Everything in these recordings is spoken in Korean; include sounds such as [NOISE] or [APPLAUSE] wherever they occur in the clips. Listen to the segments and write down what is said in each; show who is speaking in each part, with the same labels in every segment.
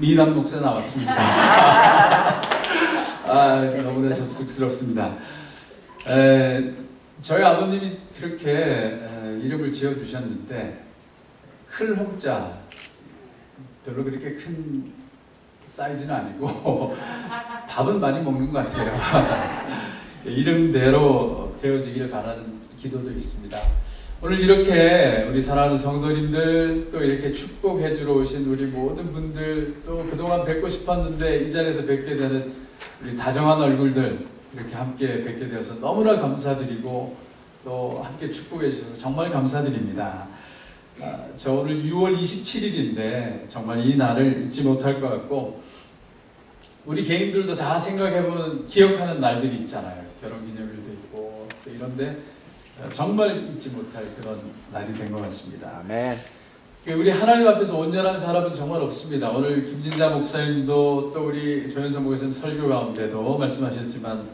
Speaker 1: 미남 목사 나왔습니다. [LAUGHS] 아, 너무나 접속스럽습니다. 에, 저희 아버님이 그렇게 에, 이름을 지어 주셨는데 클 홍자 별로 그렇게 큰 사이즈는 아니고 [LAUGHS] 밥은 많이 먹는 것 같아요. [LAUGHS] 이름대로 되어지길 바라는 기도도 있습니다. 오늘 이렇게 우리 사랑하는 성도님들 또 이렇게 축복해 주러 오신 우리 모든 분들 또 그동안 뵙고 싶었는데 이 자리에서 뵙게 되는 우리 다정한 얼굴들 이렇게 함께 뵙게 되어서 너무나 감사드리고 또 함께 축복해 주셔서 정말 감사드립니다. 아, 저 오늘 6월 27일인데 정말 이 날을 잊지 못할 것 같고 우리 개인들도 다 생각해보면 기억하는 날들이 있잖아요. 결혼기념일도 있고 또 이런데 정말 잊지 못할 그런 날이 된 것 같습니다.
Speaker 2: 아멘.
Speaker 1: 그 우리 하나님 앞에서 온전한 사람은 정말 없습니다. 오늘 김진자 목사님도 또 우리 조현성 목사님 설교 가운데도 말씀하셨지만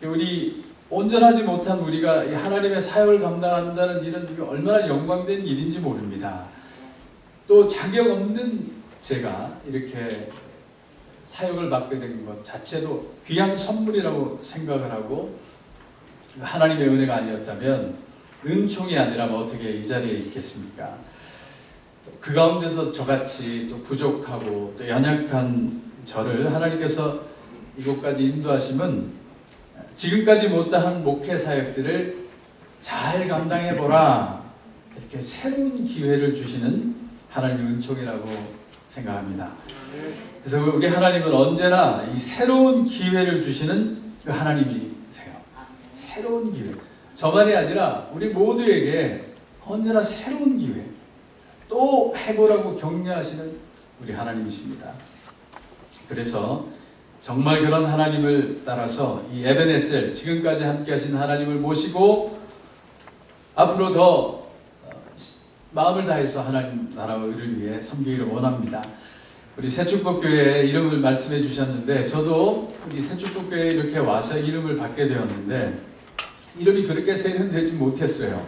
Speaker 1: 그 우리 온전하지 못한 우리가 이 하나님의 사역을 감당한다는 일은 얼마나 영광된 일인지 모릅니다. 또 자격 없는 제가 이렇게 사역을 맡게 된 것 자체도 귀한 선물이라고 생각을 하고 하나님의 은혜가 아니었다면 은총이 아니라 면 어떻게 이 자리에 있겠습니까? 그 가운데서 저같이 또 부족하고 또 연약한 저를 하나님께서 이곳까지 인도하시면 지금까지 못한 목회 사역들을 잘 감당해 보라 이렇게 새로운 기회를 주시는 하나님의 은총이라고 생각합니다. 그래서 우리 하나님은 언제나 이 새로운 기회를 주시는 그 하나님이세요. 새로운 기회. 저만이 아니라 우리 모두에게 언제나 새로운 기회. 또 해보라고 격려하시는 우리 하나님이십니다. 그래서 정말 그런 하나님을 따라서 이 에베네셀 지금까지 함께 하신 하나님을 모시고 앞으로 더 어, 마음을 다해서 하나님 나라와 의를 위해 섬기기를 원합니다. 우리 새축복교회 이름을 말씀해 주셨는데 저도 우리 새축복교회 이렇게 와서 이름을 받게 되었는데 이름이 그렇게 세련되지 못했어요.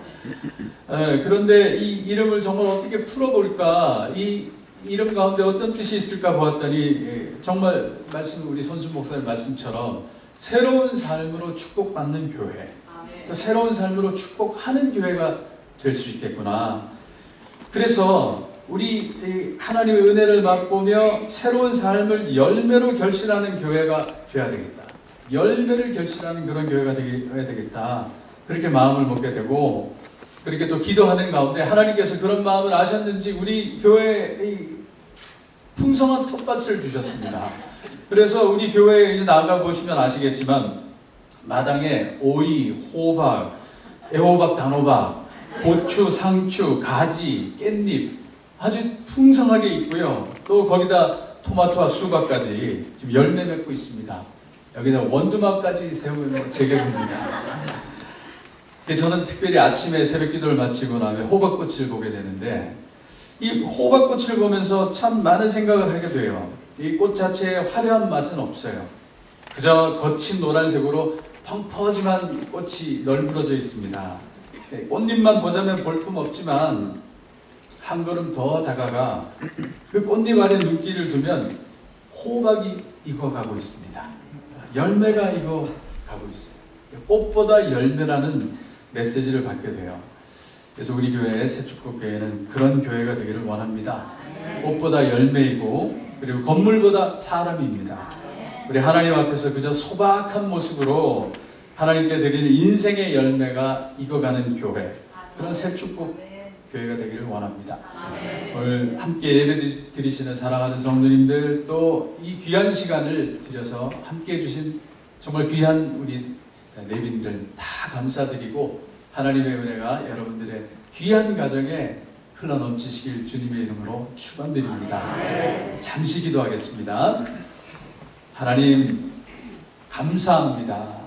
Speaker 1: 에, 그런데 이 이름을 정말 어떻게 풀어볼까 이 이름 가운데 어떤 뜻이 있을까 보았더니 예, 정말 말씀 우리 손수 목사님 말씀처럼 새로운 삶으로 축복받는 교회 또 새로운 삶으로 축복하는 교회가 될 수 있겠구나. 그래서 우리 이 하나님의 은혜를 맛보며 새로운 삶을 열매로 결실하는 교회가 되어야 되겠다. 열매를 결실하는 그런 교회가 되어야 되겠다. 그렇게 마음을 먹게 되고 그렇게 또 기도하는 가운데 하나님께서 그런 마음을 아셨는지 우리 교회에 풍성한 텃밭을 주셨습니다. 그래서 우리 교회에 이제 나가 보시면 아시겠지만 마당에 오이, 호박, 애호박, 단호박, 고추, 상추, 가지, 깻잎 아주 풍성하게 있고요. 또 거기다 토마토와 수박까지 지금 열매 맺고 있습니다. 여기다 원두막까지 세우는 제격입니다. 저는 특별히 아침에 새벽 기도를 마치고 나면 호박꽃을 보게 되는데 이 호박꽃을 보면서 참 많은 생각을 하게 돼요. 이 꽃 자체의 화려한 맛은 없어요. 그저 거친 노란색으로 펑퍼짐한 꽃이 널브러져 있습니다. 네, 꽃잎만 보자면 볼품 없지만 한 걸음 더 다가가 그 꽃잎 안에 눈길을 두면 호박이 익어가고 있습니다. 열매가 익어가고 있어요. 꽃보다 열매라는 메시지를 받게 돼요. 그래서 우리 교회 새축복교회는 그런 교회가 되기를 원합니다. 꽃보다 열매이고 그리고 건물보다 사람입니다. 우리 하나님 앞에서 그저 소박한 모습으로 하나님께 드리는 인생의 열매가 익어가는 교회 그런 새축복 교회가 되기를 원합니다. 오늘 함께 예배 드리시는 사랑하는 성도님들 또 이 귀한 시간을 들여서 함께 해주신 정말 귀한 우리 내빈들 다 감사드리고 하나님의 은혜가 여러분들의 귀한 가정에 흘러 넘치시길 주님의 이름으로 축원드립니다. 잠시 기도하겠습니다. 하나님 감사합니다.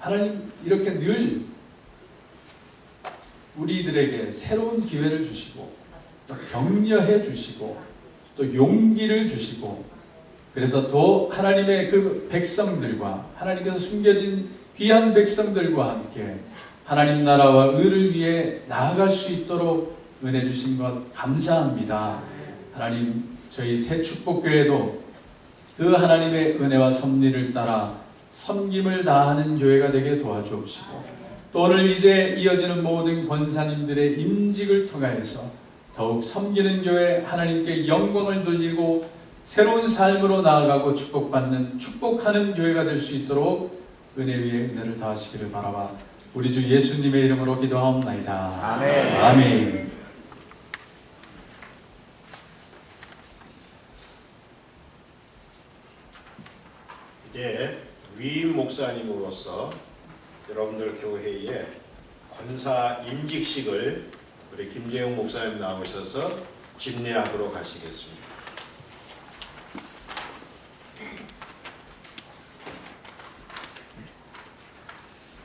Speaker 1: 하나님 이렇게 늘 우리들에게 새로운 기회를 주시고 또 격려해 주시고 또 용기를 주시고 그래서 또 하나님의 그 백성들과 하나님께서 숨겨진 귀한 백성들과 함께 하나님 나라와 의를 위해 나아갈 수 있도록 은혜 주신 것 감사합니다. 하나님 저희 새 축복교회도 그 하나님의 은혜와 섭리를 따라 섬김을 다하는 교회가 되게 도와주옵시고 또 오늘 이제 이어지는 모든 권사님들의 임직을 통하여서 더욱 섬기는 교회 하나님께 영광을 돌리고 새로운 삶으로 나아가고 축복받는 축복하는 교회가 될 수 있도록 은혜 위에 은혜를 더하시기를 바라봐 우리 주 예수님의 이름으로 기도하옵나이다.
Speaker 2: 아멘.
Speaker 1: 아멘.
Speaker 2: 이제 위임 목사님으로서 여러분들 교회에 권사 임직식을 우리 김재용 목사님 나오셔서 집례하도록 하시겠습니다.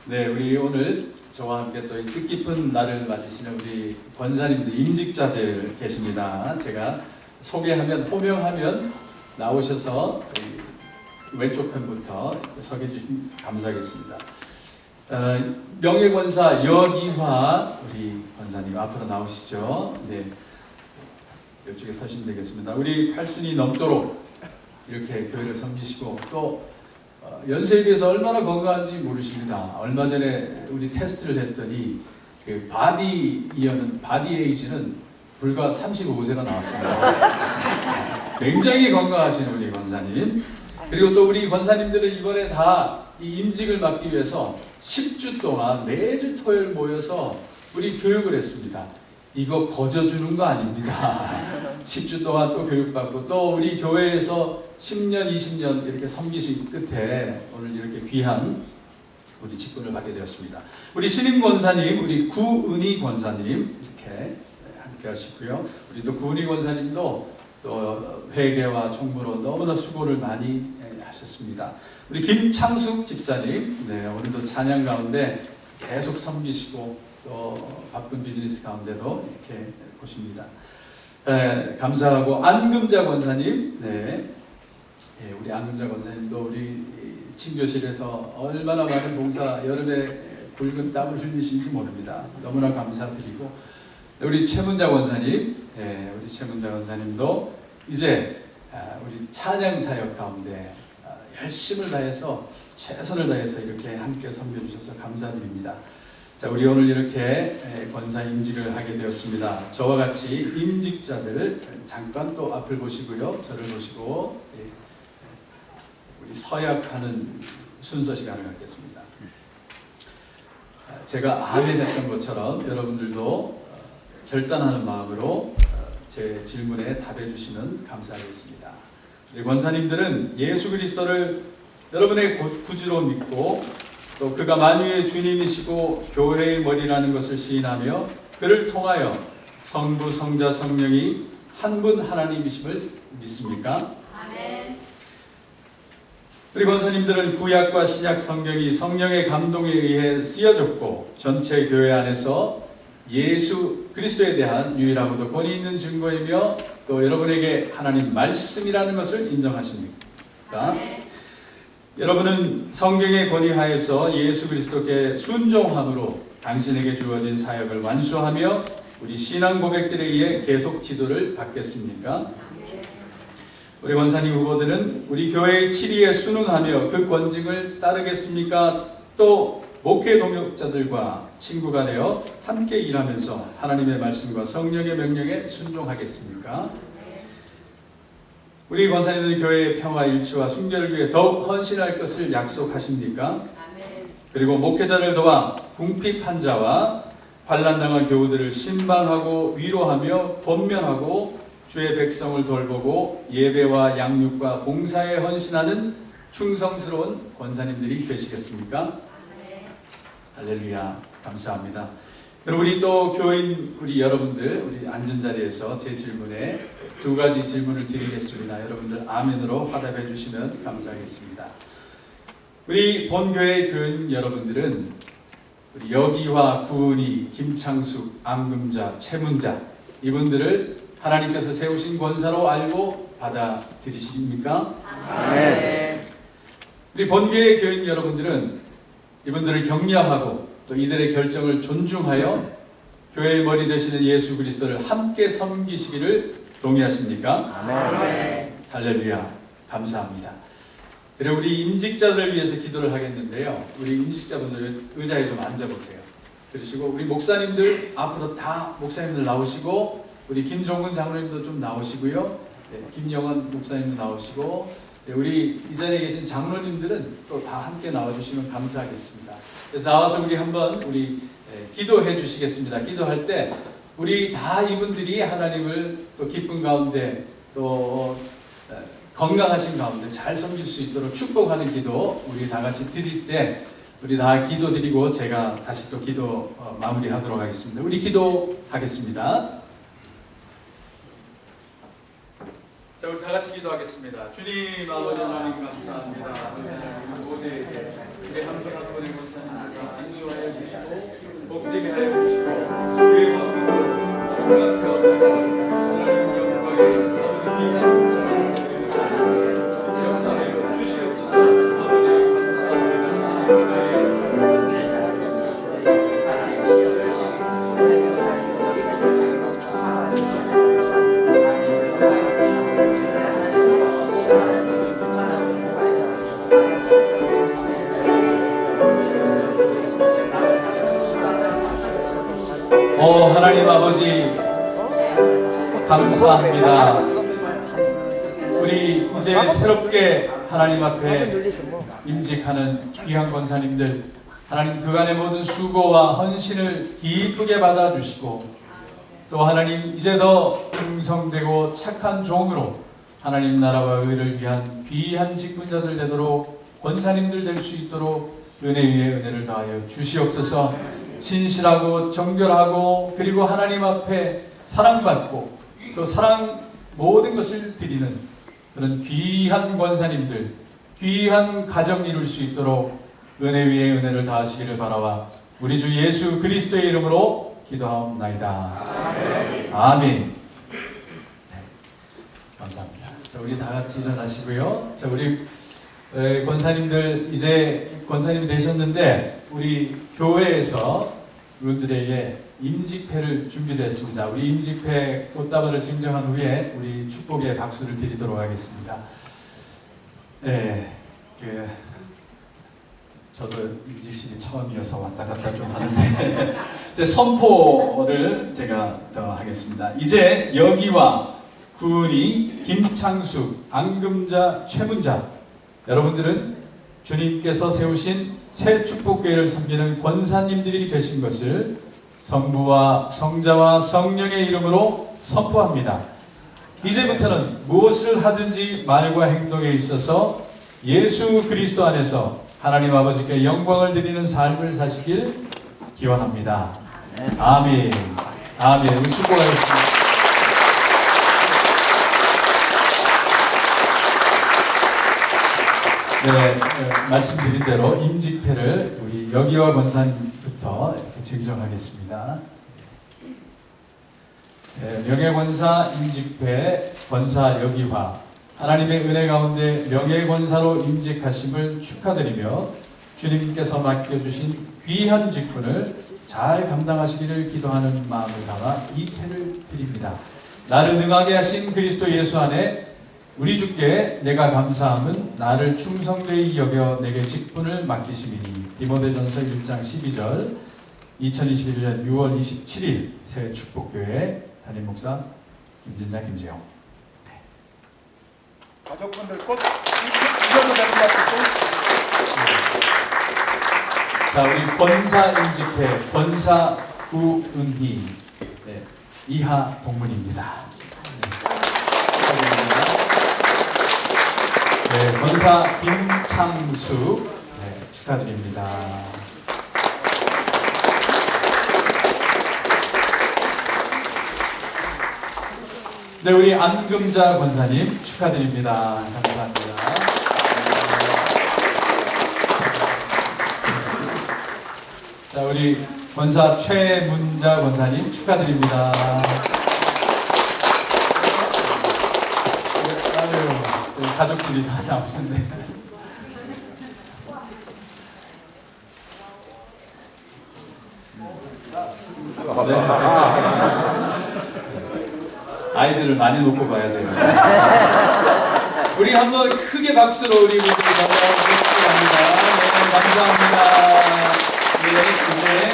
Speaker 1: 네, 우리 오늘 저와 함께 또이 뜻깊은 날을 맞으시는 우리 권사님들, 임직자들 계십니다. 제가 소개하면, 호명하면 나오셔서 이 왼쪽 편부터 서게 주시면 감사하겠습니다. 어, 명예권사 여기화 우리 권사님 앞으로 나오시죠. 네, 이쪽에 서시면 되겠습니다. 우리 팔순이 넘도록 이렇게 교회를 섬기시고 또 어, 연세에 비해서 얼마나 건강한지 모르십니다. 얼마 전에 우리 테스트를 했더니 그 바디 이어는 바디 에이지는 불과 35세가 나왔습니다. 굉장히 건강하신 우리 권사님. 그리고 또 우리 권사님들은 이번에 다 이 임직을 맡기 위해서 10주 동안 매주 토요일 모여서 우리 교육을 했습니다. 이거 거저 주는 거 아닙니다. [LAUGHS] 10주 동안 또 교육받고 또 우리 교회에서 10년, 20년 이렇게 섬기신 끝에 오늘 이렇게 귀한 우리 직분을 받게 되었습니다. 우리 신임 권사님, 우리 구은희 권사님 이렇게 함께 하시고요. 우리 또 구은희 권사님도 또 회계와 총무로 너무나 수고를 많이 하셨습니다. 우리 김창숙 집사님, 네, 오늘도 찬양 가운데 계속 섬기시고 또 바쁜 비즈니스 가운데도 이렇게 보십니다. 네, 감사하고 안금자 권사님, 네, 예, 우리 안금자 권사님도 우리 친교실에서 얼마나 많은 봉사 여름에 굵은 땀을 흘리신지 모릅니다. 너무나 감사드리고 우리 최문자 권사님, 예, 우리 최문자 권사님도 이제 아, 우리 찬양 사역 가운데 아, 열심을 다해서 최선을 다해서 이렇게 함께 섬겨주셔서 감사드립니다. 자, 우리 오늘 이렇게 에, 권사 임직을 하게 되었습니다. 저와 같이 임직자들 잠깐 또 앞을 보시고요, 저를 보시고 예, 우리 서약하는 순서 시간을 갖겠습니다. 아, 제가 아멘 했던 것처럼 여러분들도 어, 결단하는 마음으로 어, 제 질문에 답해 주시면 감사하겠습니다. 우리 권사님들은 예수 그리스도를 여러분의 구- 구주로 믿고 또 그가 만유의 주님이시고 교회의 머리라는 것을 시인하며 그를 통하여 성부 성자 성령이 한 분 하나님이심을 믿습니까? 우리 권사님들은 구약과 신약 성경이 성령의 감동에 의해 쓰여졌고 전체 교회 안에서 예수 그리스도에 대한 유일하고도 권위 있는 증거이며 또 여러분에게 하나님 말씀이라는 것을 인정하십니까? 여러분은 성경의 권위하에서 예수 그리스도께 순종함으로 당신에게 주어진 사역을 완수하며 우리 신앙 고백들에 의해 계속 지도를 받겠습니까? 우리 원사님 후보들은 우리 교회의 치리에 순응하며 그 권징을 따르겠습니까? 또 목회 동역자들과 친구가 되어 함께 일하면서 하나님의 말씀과 성령의 명령에 순종하겠습니까? 우리 권사님들 교회의 평화 일치와 순결을 위해 더욱 헌신할 것을 약속하십니까? 그리고 목회자를 도와 궁핍 환자와 환난당한 교우들을 신방하고 위로하며 권면하고 주의 백성을 돌보고 예배와 양육과 봉사에 헌신하는 충성스러운 권사님들이 되시겠습니까? 할렐루야 감사합니다. 그리고 우리 또 교인 우리 여러분들 우리 앉은 자리에서 제 질문에 두 가지 질문을 드리겠습니다. 여러분들 아멘으로 화답해 주시면 감사하겠습니다. 우리 본교회 교인 여러분들은 우리 여기와 구은이, 김창숙, 암금자, 최문자 이분들을 하나님께서 세우신 권사로 알고 받아들이십니까? 우리 본교회 교인 여러분들은 이분들을 격려하고 또 이들의 결정을 존중하여 교회의 머리 되시는 예수 그리스도를 함께 섬기시기를 동의하십니까? 할렐루야. 감사합니다. 그래 우리 임직자들을 위해서 기도를 하겠는데요. 우리 임직자분들 의자에 좀 앉아보세요. 그러시고 우리 목사님들 앞으로 다 목사님들 나오시고 우리 김종훈 장로님도 좀 나오시고요. 네, 김영원 목사님도 나오시고 네, 우리 이 자리에 계신 장로님들은 또 다 함께 나와주시면 감사하겠습니다. 그래서 나와서 우리 한번 우리 예, 기도해 주시겠습니다. 기도할 때 우리 다 이분들이 하나님을 또 기쁜 가운데 또 어, 건강하신 가운데 잘 섬길 수 있도록 축복하는 기도 우리 다 같이 드릴 때 우리 다 기도 드리고 제가 다시 또 기도 어, 마무리하도록 하겠습니다. 우리 기도하겠습니다. 자, 우리 다 같이 기도하겠습니다. 주님 아버지 하나님 감사합니다. 모두에게 한분 오 하나님 아버지 감사합니다. 우리 이제 새롭게 하나님 앞에 임직하는 귀한 권사님들 하나님 그간의 모든 수고와 헌신을 기쁘게 받아주시고 또 하나님 이제 더 충성되고 착한 종으로 하나님 나라와 의를 위한 귀한 직분자들 되도록 권사님들 될 수 있도록 은혜 위에 은혜를 더하여 주시옵소서 신실하고 정결하고 그리고 하나님 앞에 사랑받고 또 사랑 모든 것을 드리는 그런 귀한 권사님들 귀한 가정 이룰 수 있도록 은혜 위에 은혜를 다하시기를 바라와 우리 주 예수 그리스도의 이름으로 기도하옵나이다. 아멘. 네, 감사합니다. 자, 우리 다 같이 일어나시고요. 자, 우리 에, 권사님들 이제 권사님 되셨는데 우리 교회에서 그분들에게 임직패를 준비됐습니다. 우리 임직패 꽃다발을 증정한 후에 우리 축복의 박수를 드리도록 하겠습니다. 예, 그 저도 임직실이 처음이어서 왔다 갔다 좀 하는데 [LAUGHS] 제 선포를 제가 더 하겠습니다. 이제 여기와 구은이, 김창수, 앙금자, 최문자 여러분들은 주님께서 세우신 새 축복교회를 섬기는 권사님들이 되신 것을 성부와 성자와 성령의 이름으로 선포합니다. 이제부터는 무엇을 하든지 말과 행동에 있어서 예수 그리스도 안에서 하나님 아버지께 영광을 드리는 삶을 사시길 기원합니다. 아멘. 아멘. 우리 수고하셨습니다. 네, 어, 말씀드린 대로 임직패를 우리 여기와 권사님부터 이렇게 증정하겠습니다. 네, 명예권사 임직패 권사 여기화 하나님의 은혜 가운데 명예권사로 임직하심을 축하드리며 주님께서 맡겨주신 귀한 직분을 잘 감당하시기를 기도하는 마음을 담아 이 패를 드립니다. 나를 능하게 하신 그리스도 예수 안에 우리 주께 내가 감사함은 나를 충성되이 여겨 내게 직분을 맡기심이니. 디모데전서 1장 12절 2021년 6월 27일 새 축복교회 담임 목사 김진장 김재영.
Speaker 3: 가족분들 꼭 이겨도 될것 같고
Speaker 1: 자 우리 권사 임직회 권사 구은희. 네, 이하 동문입니다. 네, 축하드립니다. 네, 권사 김창수 네, 축하드립니다. 네, 우리 안금자 권사님 축하드립니다. 감사합니다. 자, 우리 권사 최문자 권사님 축하드립니다. 네, 아유, 우리 가족들이 다 나오신데. 네. 아이들을 많이 놓고 봐야 돼요. 우리 한번 크게 박수로 우리 모두 감사합니다. 네, 감사합니다. 네, 네.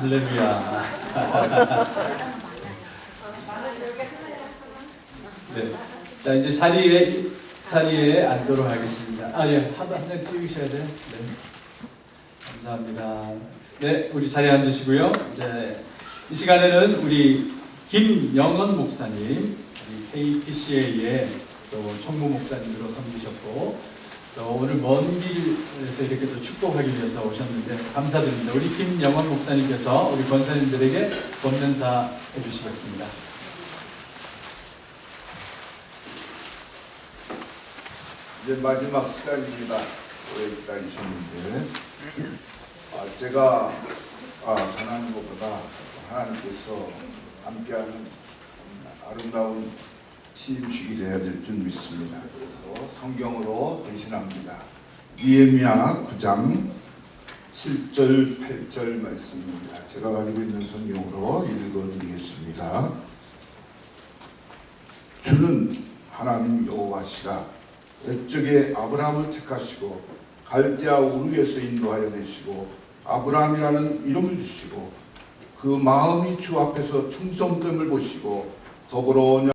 Speaker 1: 할렐루야. [LAUGHS] 네. 자 이제 자리에 자리에 앉도록 하겠습니다. 아 예, 한장 찍으셔야 돼요. 네. 감사합니다. 네, 우리 자리에 앉으시고요. 이제 이 시간에는 우리 김영원 목사님, 우리 KPCA의 또 총무 목사님으로 섬기셨고 또 오늘 먼 길에서 이렇게 또 축복하기 위해서 오셨는데 감사드립니다. 우리 김영원 목사님께서 우리 권사님들에게 권면사 해주시겠습니다.
Speaker 4: 이제 마지막 시간입니다. 오래 기다리셨는데 아, 제가 아, 전하는 것보다 하나님께서 함께하는 아름다운 취임식이 되어야 될 줄 믿습니다. 그래서 성경으로 대신합니다. 니에미야 9장 7절 8절 말씀입니다. 제가 가지고 있는 성경으로 읽어드리겠습니다. 주는 하나님 여호와시라 옛적에 아브라함을 택하시고 갈대아 우르에서 인도하여 내시고 아브라함이라는 이름을 주시고 그 마음이 주 앞에서 충성됨을 보시고 더불어